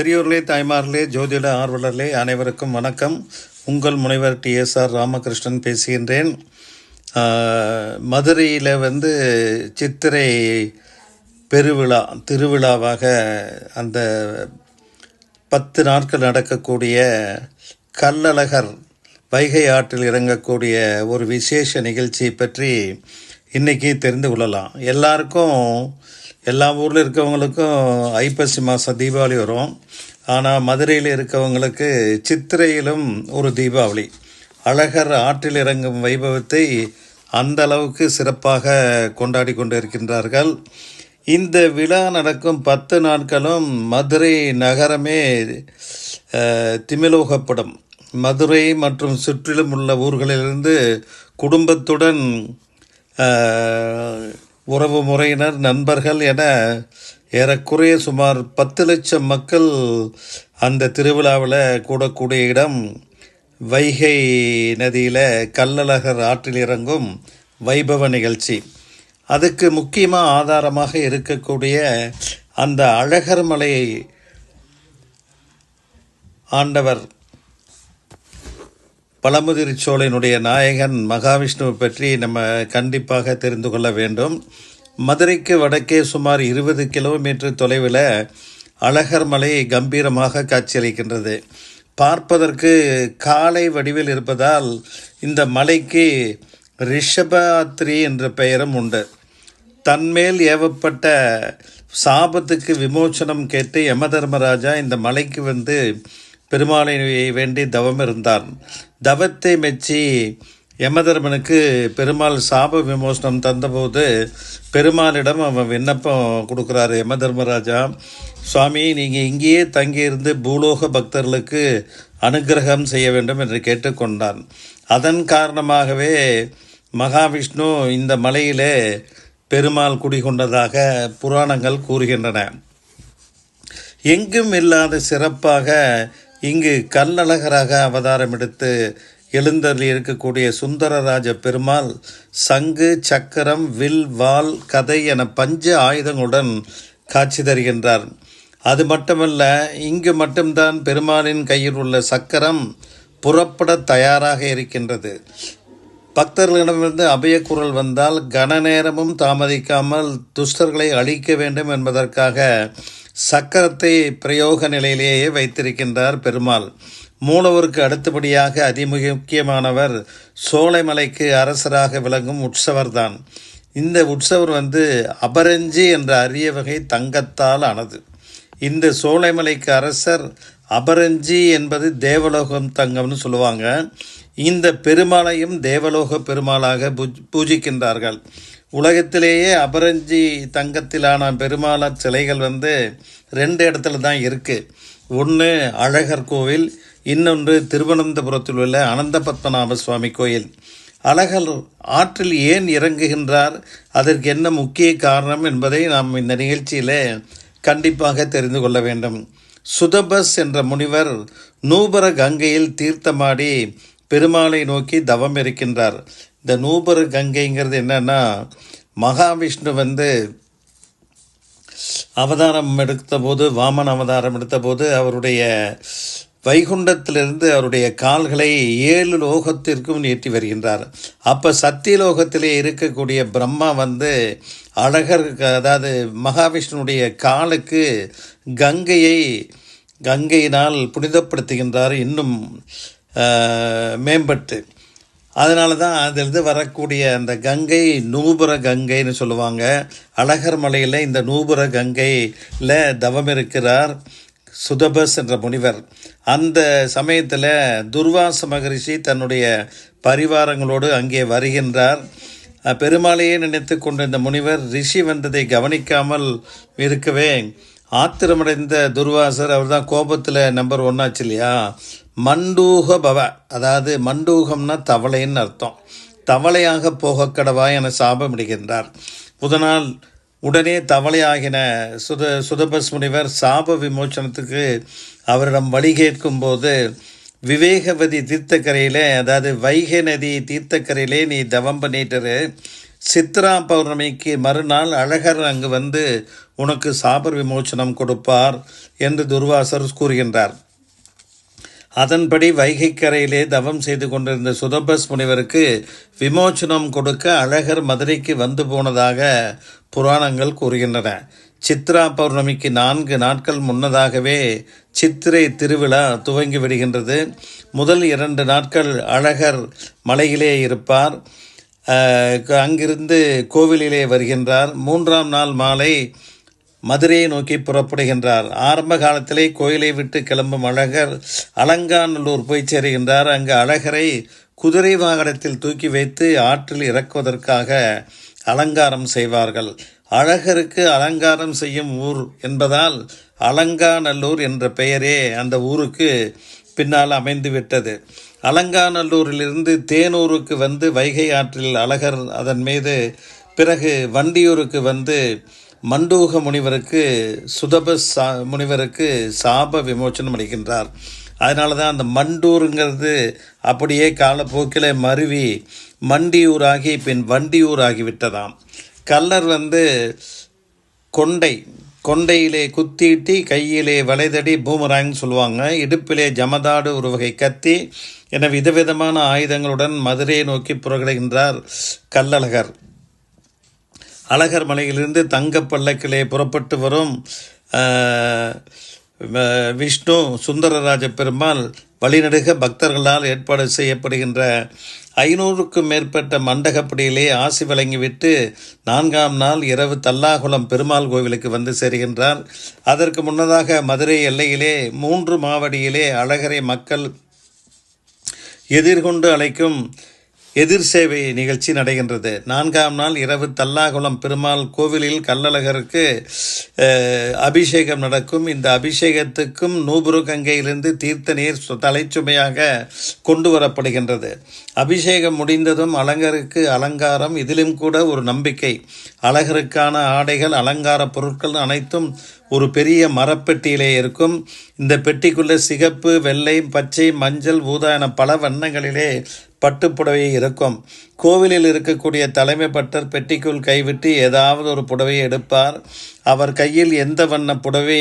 பெரியோர்களே தாய்மார்களே ஜோதிட ஆர்வலர்களே அனைவருக்கும் வணக்கம். உங்கள் முனைவர் டிஎஸ்ஆர் ராமகிருஷ்ணன் பேசுகின்றேன். மதுரையில் வந்து சித்திரை பெருவிழா திருவிழாவாக அந்த பத்து நாட்கள் நடக்கக்கூடிய கல்லழகர் வைகை ஆற்றில் இறங்கக்கூடிய ஒரு விசேஷ நிகழ்ச்சி பற்றி இன்றைக்கி தெரிந்து கொள்ளலாம். எல்லாருக்கும் எல்லா ஊரில் இருக்கவங்களுக்கும் ஐப்பசி மாதம் தீபாவளி வரும். ஆனால் மதுரையில் இருக்கவங்களுக்கு சித்திரையிலும் ஒரு தீபாவளி. அழகர் ஆற்றில் இறங்கும் வைபவத்தை அந்த அளவுக்கு சிறப்பாக கொண்டாடி கொண்டு இருக்கின்றார்கள் இந்த விழா நடக்கும் பத்து நாட்களும் மதுரை நகரமே திமிலோகப்படும். மதுரை மற்றும் சுற்றிலும் உள்ள ஊர்களிலிருந்து குடும்பத்துடன் உறவு முறையினர் நண்பர்கள் என ஏறக்குறைய சுமார் பத்து லட்சம் மக்கள் அந்த திருவிழாவில் கூடக்கூடிய இடம். வைகை நதியில் கல்லழகர் ஆற்றில் இறங்கும் வைபவ நிகழ்ச்சி. அதுக்கு முக்கியமாக ஆதாரமாக இருக்கக்கூடிய அந்த அழகர் மலை ஆண்டவர் பழமுதிர்ச்சோலையினுடைய நாயகன் மகாவிஷ்ணுவை பற்றி நம்ம கண்டிப்பாக தெரிந்து கொள்ள வேண்டும். மதுரைக்கு வடக்கே சுமார் இருபது கிலோமீட்டர் தொலைவில் அழகர் மலை கம்பீரமாக காட்சியளிக்கின்றது. பார்ப்பதற்கு காலை வடிவில் இருப்பதால் இந்த மலைக்கு ரிஷபாத்ரி என்ற பெயரும் உண்டு. தன்மேல் ஏவப்பட்ட சாபத்துக்கு விமோசனம் கேட்டு யமதர்மராஜா இந்த மலைக்கு வந்து பெருமாளை வேண்டி தவம் இருந்தான். தவத்தை மெச்சி யமதர்மனுக்கு பெருமாள் சாப விமோசனம் தந்தபோது பெருமாளிடம் அவன் விண்ணப்பம் கொடுக்குறாரு. யமதர்மராஜா சுவாமி நீங்கள் இங்கேயே தங்கியிருந்து பூலோக பக்தர்களுக்கு அனுக்கிரகம் செய்ய வேண்டும் என்று கேட்டுக்கொண்டான். அதன் காரணமாகவே மகாவிஷ்ணு இந்த மலையிலே பெருமாள் குடிகொண்டதாக புராணங்கள் கூறுகின்றன. எங்கும் இல்லாத சிறப்பாக இங்கு கல்லழகராக அவதாரம் எடுத்து எழுந்தரில் இருக்கக்கூடிய சுந்தரராஜ பெருமாள் சங்கு சக்கரம் வில் வாள் கதை என பஞ்ச ஆயுதங்களுடன் காட்சி தருகின்றார். அது மட்டுமல்ல இங்கு மட்டும்தான் பெருமாளின் கையில் உள்ள சக்கரம் புறப்பட தயாராக இருக்கின்றது. பக்தர்களிடமிருந்து அபயக்குரல் வந்தால் கன நேரமும் தாமதிக்காமல் துஷ்டர்களை அழிக்க வேண்டும் என்பதற்காக சக்கரத்தை பிரயோக நிலையிலேயே வைத்திருக்கின்றார் பெருமாள். மூலவருக்கு அடுத்தபடியாக அதிமுக்கியமானவர் சோலைமலைக்கு அரசராக விளங்கும் உற்சவர்தான். இந்த உற்சவர் வந்து அபரஞ்சி என்ற அரிய வகை தங்கத்தால் ஆனது. இந்த சோலைமலைக்கு அரசர் அபரஞ்சி என்பது தேவலோகம் தங்கம்னு சொல்லுவாங்க. இந்த பெருமாளையும் தேவலோக பெருமாளாக பூஜ் பூஜிக்கின்றார்கள். உலகத்திலேயே அபரஞ்சி தங்கத்திலான பெருமாளார் சிலைகள் வந்து ரெண்டு இடத்துல தான் இருக்குது ஒன்று அழகர் கோவில் இன்னொன்று திருவனந்தபுரத்தில் உள்ள அனந்த பத்மநாப சுவாமி கோயில். அழகர் ஆற்றில் ஏன் இறங்குகின்றார்? அதற்கு என்ன முக்கிய காரணம் என்பதை நாம் இந்த நிகழ்ச்சியில் கண்டிப்பாக தெரிந்து கொள்ள வேண்டும். சுதபஸ் என்ற முனிவர் நூபர கங்கையில் தீர்த்தமாடி பெருமாளை நோக்கி தவம் இருக்கின்றார். இந்த நூபரு கங்கைங்கிறது என்னன்னா மகாவிஷ்ணு வந்து அவதாரம் எடுத்தபோது வாமன் அவதாரம் எடுத்த போது அவருடைய வைகுண்டத்திலிருந்து அவருடைய கால்களை ஏழு லோகத்திற்கும் நீட்டி வருகின்றார். அப்போ சத்தியலோகத்திலே இருக்கக்கூடிய பிரம்மா வந்து அழகர் அதாவது மகாவிஷ்ணுடைய காலுக்கு கங்கையை கங்கையினால் புனிதப்படுத்துகின்றார். இன்னும் மேம்பட்டு. அதனால தான் அதிலிருந்து வரக்கூடிய அந்த கங்கை நூபுர கங்கைன்னு சொல்லுவாங்க. அழகர் மலையில் இந்த நூபுர கங்கையில் தவம் இருக்கிறார் சுதபஸ் என்ற முனிவர். அந்த சமயத்தில் துர்வாச மகரிஷி தன்னுடைய பரிவாரங்களோடு அங்கே வருகின்றார். பெருமாளையே நினைத்து கொண்ட இந்த முனிவர் ரிஷி வந்ததை கவனிக்காமல் இருக்கவே ஆத்திரமடைந்த துர்வாசர் அவர் தான் கோபத்தில் நம்பர் ஒன்னாச்சு இல்லையா? மண்டூக பவ அதாவது மண்டூகம்னா தவளைன்னு அர்த்தம். தவளையாக போகக்கடவா என சாபமிடுகின்றார். புதனால் உடனே தவளையாகின சுத சுதபஸ் முனிவர் சாப விமோசனத்துக்கு அவரிடம் வழி கேட்கும்போது விவேகவதி தீர்த்தக்கரையிலே அதாவது வைகை நதி தீர்த்தக்கரையிலே நீ தவம் பண்ணிட்டுரு. சித்ரா பௌர்ணமிக்கு மறுநாள் அழகர் அங்கு வந்து உனக்கு சாபர் விமோச்சனம் கொடுப்பார் என்று துர்வாசர் கூறுகின்றார். அதன்படி வைகைக்கரையிலே தவம் செய்து கொண்டிருந்த சுதபஸ் முனிவருக்கு விமோச்சனம் கொடுக்க அழகர் மதுரைக்கு வந்து போனதாக புராணங்கள் கூறுகின்றன. சித்ரா பௌர்ணமிக்கு நான்கு நாட்கள் முன்னதாகவே சித்திரை திருவிழா துவங்கி விடுகின்றது. முதல் இரண்டு நாட்கள் அழகர் மலையிலே இருப்பார். அங்கிருந்து கோவிலிலே வருகின்றார். மூன்றாம் நாள் மாலை மதுரையை நோக்கி புறப்படுகின்றார். ஆரம்ப காலத்திலே கோயிலை விட்டு கிளம்பும் அழகர் அலங்காநல்லூர் போய் சேருகின்றார். அங்கு அழகரை குதிரை வாகனத்தில் தூக்கி வைத்து ஆற்றில் இறக்குவதற்காக அலங்காரம் செய்வார்கள். அழகருக்கு அலங்காரம் செய்யும் ஊர் என்பதால் அலங்காநல்லூர் என்ற பெயரே அந்த ஊருக்கு பின்னால் அமைந்து விட்டது அலங்காநல்லூரிலிருந்து தேனூருக்கு வந்து வைகை ஆற்றில் அழகர் அதன் மீது பிறகு வண்டியூருக்கு வந்து மண்டூக முனிவருக்கு சுதப சா முனிவருக்கு சாப விமோச்சனம் அளிக்கின்றார். அதனால தான் அந்த மண்டூருங்கிறது அப்படியே காலப்போக்கில் மருவி மண்டியூராகி பின் வண்டியூராகி விட்டதாம். கல்லர் வந்து கொண்டை கொண்டையிலே குத்தீட்டி கையிலே வளைதடி பூமராங் சொல்லுவாங்க. இடுப்பிலே ஜமதாடு ஒரு வகை கத்தி என விதவிதமான ஆயுதங்களுடன் மதுரையை நோக்கி புறப்படுகின்றார் கல்லழகர் அழகர் மலையிலிருந்து தங்க பல்லக்கிலே புறப்பட்டு வரும் வ- விஷ்ணு சுந்தரராஜ பெருமாள் வழிநடுக பக்தர்களால் ஏற்பாடு செய்யப்படுகின்ற ஐநூறுக்கும் மேற்பட்ட மண்டகப்படியிலே ஆசி வழங்கிவிட்டு நான்காம் நாள் இரவு தல்லாகுளம் பெருமாள் கோவிலுக்கு வந்து சேருகின்றார். அதற்கு முன்னதாக மதுரை எல்லையிலே மூன்று மாவடியிலே அழகரை மக்கள் எதிர்கொண்டு அழைக்கும் எதிர் சேவை நிகழ்ச்சி நடைகின்றது. நான்காம் நாள் இரவு தல்லாகுளம் பெருமாள் கோவிலில் கள்ளழகருக்கு அபிஷேகம் நடக்கும். இந்த அபிஷேகத்துக்கும் நூபுரு கங்கையிலிருந்து தீர்த்த நீர் தலைச்சுமையாக கொண்டு வரப்படுகின்றது. அபிஷேகம் முடிந்ததும் அலங்கருக்கு அலங்காரம் இதிலும் கூட ஒரு நம்பிக்கை. அழகருக்கான ஆடைகள் அலங்கார பொருட்கள் அனைத்தும் ஒரு பெரிய மரப்பெட்டியிலே இருக்கும். இந்த பெட்டிக்குள்ளே சிகப்பு வெள்ளை பச்சை மஞ்சள் ஊதா என பல வண்ணங்களிலே பட்டுப்புடவை இருக்கும் கோவிலில் இருக்கக்கூடிய தலைமை பட்டர் பெட்டிக்குள் கைவிட்டு ஏதாவது ஒரு புடவையை எடுப்பார். அவர் கையில் எந்த வண்ண புடவை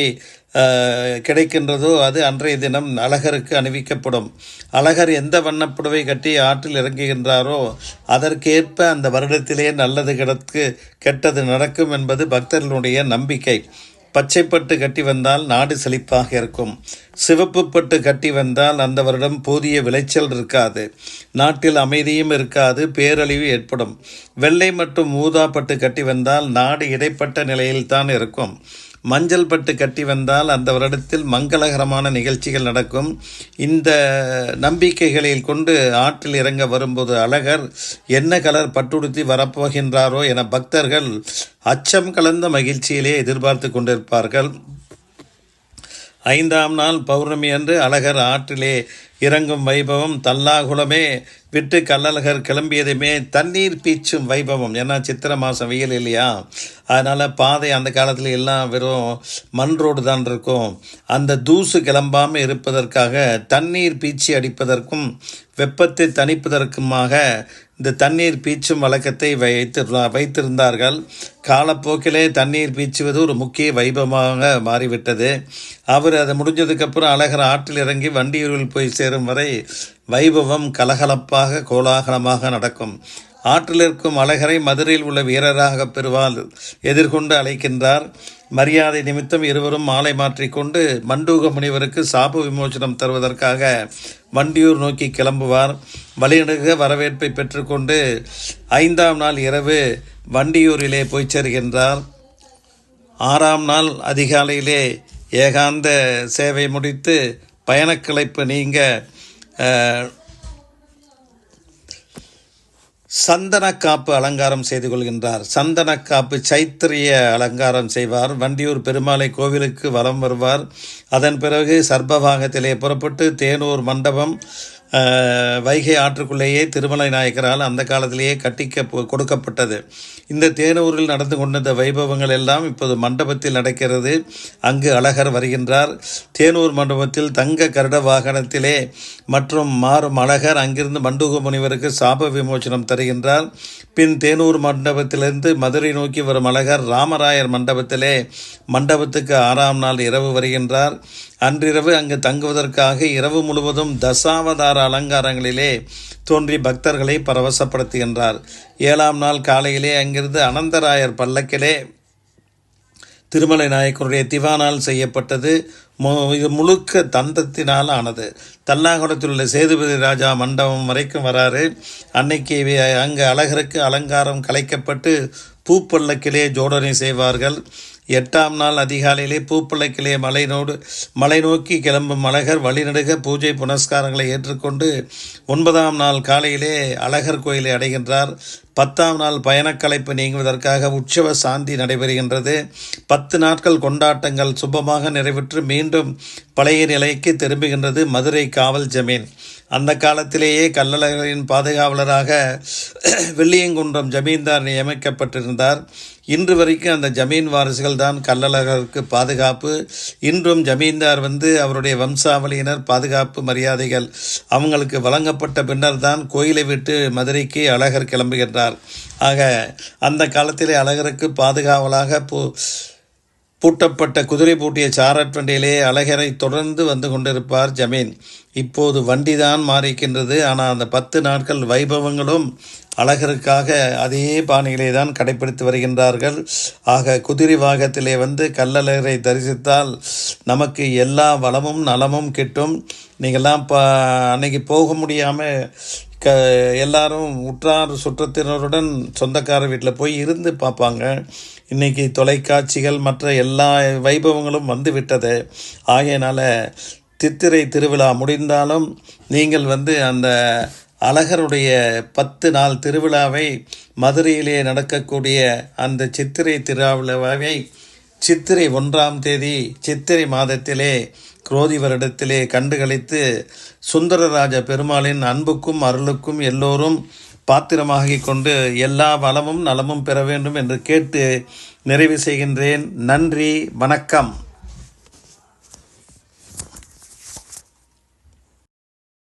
கிடைக்கின்றதோ அது அன்றைய தினம் அழகருக்கு அணிவிக்கப்படும். அழகர் எந்த வண்ணப்புடவை கட்டி ஆற்றில் இறங்குகின்றாரோ அதற்கேற்ப அந்த வருடத்திலே நல்லது கிடக்கு கெட்டது நடக்கும் என்பது பக்தர்களுடைய நம்பிக்கை. பச்சைப்பட்டு கட்டி வந்தால் நாடு செழிப்பாக இருக்கும். சிவப்பு பட்டு கட்டி வந்தால் அந்த வருடம் போதிய விளைச்சல் இருக்காது. நாட்டில் அமைதியும் இருக்காது பேரழிவு ஏற்படும். வெள்ளை மற்றும் ஊதா பட்டு கட்டி வந்தால் நாடு இடைப்பட்ட நிலையில்தான் இருக்கும். மஞ்சள் பட்டு கட்டி வந்தால் அந்த வருடத்தில் மங்களகரமான நிகழ்ச்சிகள் நடக்கும். இந்த நம்பிக்கைகளில் கொண்டு ஆற்றில் இறங்க வரும்போது அழகர் என்ன கலர் பட்டுடுத்தி வரப்போகின்றாரோ என பக்தர்கள் அச்சம் கலந்த மகிழ்ச்சியிலே எதிர்பார்த்து கொண்டிருப்பார்கள். ஐந்தாம் நாள் பௌர்ணமி அன்று அழகர் ஆற்றிலே இறங்கும் வைபவம் தல்லாகுளமே விட்டு கள்ளழகர் கிளம்பியதுமே தண்ணீர் பீச்சும் வைபவம். ஏன்னா சித்திரை மாதம் வெயில் இல்லையா? அதனால் பாதை அந்த காலத்தில் எல்லாம் வெறும் மண் ரோடு தான் இருக்கும். அந்த தூசு கிளம்பாமல் இருப்பதற்காக தண்ணீர் பீச்சி அடிப்பதற்கும் வெப்பத்தை தணிப்பதற்குமாக இந்த தண்ணீர் பீச்சும் வழக்கத்தை வைத்து வைத்திருந்தார்கள். காலப்போக்கிலே தண்ணீர் பீச்சுவது ஒரு முக்கிய வைபவமாக மாறிவிட்டது. அவர் அதை முடிஞ்சதுக்கப்புறம் அழகர் ஆற்றில் இறங்கி வண்டியூரில் போய் சேரும் வரை வைபவம் கலகலப்பாக கோலாகலமாக நடக்கும். ஆற்றில் இருக்கும் அழகரை மதுரையில் உள்ள வீரராக பெறுவால் எதிர்கொண்டு அழைக்கின்றார். மரியாதை நிமித்தம் இருவரும் மாலை மாற்றிக்கொண்டு மண்டூக முனிவருக்கு சாப விமோசனம் தருவதற்காக வண்டியூர் நோக்கி கிளம்புவார். வழிநடுக வரவேற்பை பெற்றுக்கொண்டு ஐந்தாம் நாள் இரவு வண்டியூரிலே போய் சேர்கின்றார். ஆறாம் நாள் அதிகாலையிலே ஏகாந்த சேவை முடித்து பயணக்களைப்பு நீங்க சந்தனக்காப்பு அலங்காரம் செய்து கொள்கின்றார். சந்தனக்காப்பு சைத்திரிய அலங்காரம் செய்வார். வண்டியூர் பெருமாளை கோவிலுக்கு வலம் வருவார். அதன் பிறகு சர்பபாகத்திலே புறப்பட்டு தேனூர் மண்டபம் வைகை ஆற்றுக்குள்ளேயே திருமலை நாயக்கரால் அந்த காலத்திலேயே கட்டிக்க கொடுக்கப்பட்டது. இந்த தேனூரில் நடந்து கொண்டிருந்த வைபவங்கள் எல்லாம் இப்போது மண்டபத்தில் நடக்கிறது. அங்கு அழகர் வருகின்றார். தேனூர் மண்டபத்தில் தங்க கருட வாகனத்திலே மற்றும் மாறும் அழகர் அங்கிருந்து மண்டூக முனிவருக்கு சாப விமோசனம் தருகின்றார். பின் தேனூர் மண்டபத்திலிருந்து மதுரை நோக்கி வரும் அழகர் ராமராயர் மண்டபத்திலே மண்டபத்துக்கு ஆறாம் நாள் இரவு வருகின்றார். அன்றிரவு அங்கு தங்குவதற்காக இரவு முழுவதும் தசாவதார அலங்காரங்களிலே தோன்றி பக்தர்களை பரவசப்படுத்துகின்றார். ஏழாம் நாள் காலையிலே அங்கிருந்து அனந்தராயர் பல்லக்கிலே திருமலை நாயக்கருடைய திவானால் செய்யப்பட்டது. மு- இது முழுக்க தந்தத்தினால் ஆனது. தல்லாகுளத்தில் உள்ள சேதுபதி ராஜா மண்டபம் வரைக்கும் வராரு அன்னைக்கு அங்கு அழகருக்கு அலங்காரம் கலைக்கப்பட்டு பூப்பல்லக்கிலே ஜோடனை செய்வார்கள். எட்டாம் நாள் அதிகாலையிலே பூப்பல்லக்கிலே மலைனோடு மலை நோக்கி கிளம்பும் அழகர் வழிநடுக பூஜை புனஸ்காரங்களை ஏற்றுக்கொண்டு ஒன்பதாம் நாள் காலையிலே அழகர் கோயிலை அடைகின்றார். பத்தாம் நாள் பயணக்கலைப்பு நீங்குவதற்காக உற்சவ சாந்தி நடைபெறுகின்றது. பத்து நாட்கள் கொண்டாட்டங்கள் சுபமாக நிறைவேற்று மீண்டும் பழைய நிலைக்கு திரும்புகின்றது மதுரை காவல் ஜமீன். அந்த காலத்திலேயே கல்லழகரின் பாதுகாவலராக வெள்ளியங்குன்றம் ஜமீன்தார் நியமிக்கப்பட்டிருந்தார். இன்று வரைக்கும் அந்த ஜமீன் வாரிசுகள் தான் கல்லழகருக்கு பாதுகாப்பு. இன்றும் ஜமீன்தார் வந்து அவருடைய வம்சாவளியினர் பாதுகாப்பு மரியாதைகள் அவங்களுக்கு வழங்கப்பட்ட பின்னர் தான் கோயிலை விட்டு மதுரைக்கு அழகர் கிளம்புகின்றார். ஆக அந்த காலத்திலே அழகருக்கு பாதுகாவலாக பூ பூட்டப்பட்ட குதிரை பூட்டிய சாரட் வண்டியிலே அழகரை தொடர்ந்து வந்து கொண்டிருப்பார் ஜமீன். இப்போது வண்டிதான் மாறிக்கின்றது. ஆனால் அந்த பத்து நாட்கள் வைபவங்களும் அழகருக்காக அதே பாணியிலே தான் கடைபிடித்து வருகின்றார்கள். ஆக குதிரை வாகத்திலே வந்து கல்லழகரை தரிசித்தால் நமக்கு எல்லா வளமும் நலமும் கிட்டும். நீங்கள்லாம் ப அன்னைக்கு போக முடியாமல் க எல்லாரும் உற்றார் சுற்றத்தினருடன் சொந்தக்கார வீட்டில் போய் இருந்து பார்ப்பாங்க. இன்னைக்கு தொலைக்காட்சிகள் மற்ற எல்லா வைபவங்களும் வந்து விட்டது ஆகையினால் சித்திரை திருவிழா முடிந்தாலும் நீங்கள் வந்து அந்த அழகருடைய பத்து நாள் திருவிழாவை மதுரையிலே நடக்கக்கூடிய அந்த சித்திரை திருவிழாவை சித்திரை ஒன்றாம் தேதி சித்திரை மாதத்திலே குரோதி வருடத்திலே கண்டுகளித்து சுந்தரராஜ பெருமாளின் அன்புக்கும் அருளுக்கும் எல்லோரும் பாத்திரமாகிக் கொண்டு எல்லா வளமும் நலமும் பெற வேண்டும் என்று கேட்டு நிறைவு செய்கின்றேன். நன்றி வணக்கம்.